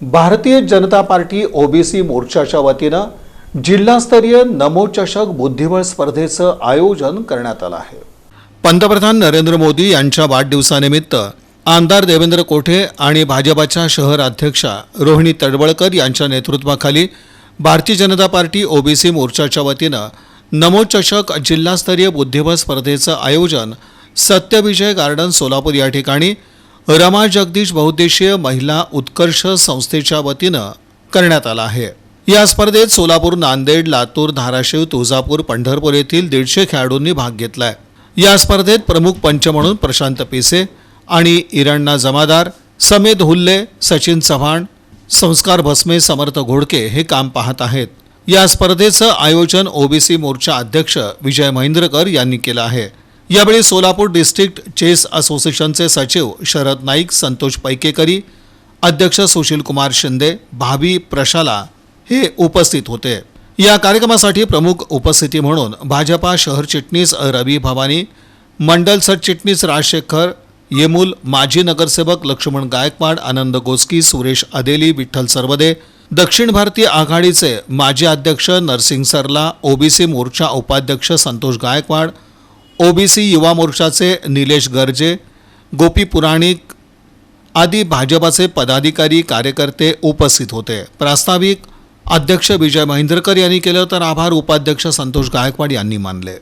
Bharatiya Janata party OBC मोर्चाच्या वतीनं जिल्हास्तरीय नमोचषक बुद्धिबळ स्पर्धेचं आयोजन करण्यात आलं आहे. पंतप्रधान नरेंद्र मोदी यांच्या वाढदिवसानिमित्त आमदार देवेंद्र कोठे आणि भाजपाच्या शहर अध्यक्षा रोहिणी तडवळकर यांच्या नेतृत्वाखाली भारतीय जनता पार्टी ओबीसी मोर्चाच्या वतीनं नमोचषक जिल्हास्तरीय बुद्धिबळ स्पर्धेचं आयोजन सत्यविजय गार्डन सोलापूर या ठिकाणी रमा जगदीश बहुद्देशीय महिला उत्कर्ष संस्थेच्या वतीनं करण्यात आला आहे. या स्पर्धेत सोलापूर नांदेड लातूर धाराशिव तुळजापूर पंढरपूर येथील दीडशे खेळाडूंनी भाग घेतलाय. या स्पर्धेत प्रमुख पंच म्हणून प्रशांत पिसे आणि इरणा जमादार समेद हुल्ले सचिन चव्हाण संस्कार भस्मे समर्थ घोडके हे काम पाहत आहेत. या स्पर्धेचं आयोजन ओबीसी मोर्चा अध्यक्ष विजय महेंद्रकर यांनी केलं आहे. यावेळी सोलापूर डिस्ट्रिक्ट चेस असोसिएशनचे सचिव शरद नाईक संतोष पैकेकरी अध्यक्ष सुशील कुमार शिंदे भाभी प्रशाला हे उपस्थित होते. या कार्यक्रमासाठी प्रमुख उपस्थिती म्हणून भाजपा शहर चिटणीस रवी भवानी मंडल सरचिटणीस राजशेखर येमूल माजी नगरसेवक लक्ष्मण गायकवाड आनंद गोस्की सुरेश अदेली विठ्ठल सरवदे दक्षिण भारतीय आघाडीचे माजी अध्यक्ष नरसिंग सरला ओबीसी मोर्चा उपाध्यक्ष संतोष गायकवाड ओबीसी युवा मोर्चाचे निलेश गर्जे गोपी पुराणिक आदी भाजपाचे पदाधिकारी कार्यकर्ते उपस्थित होते. प्रास्ताविक अध्यक्ष विजय महेंद्रकर यांनी केलं तर आभार उपाध्यक्ष संतोष गायकवाड यांनी मानले.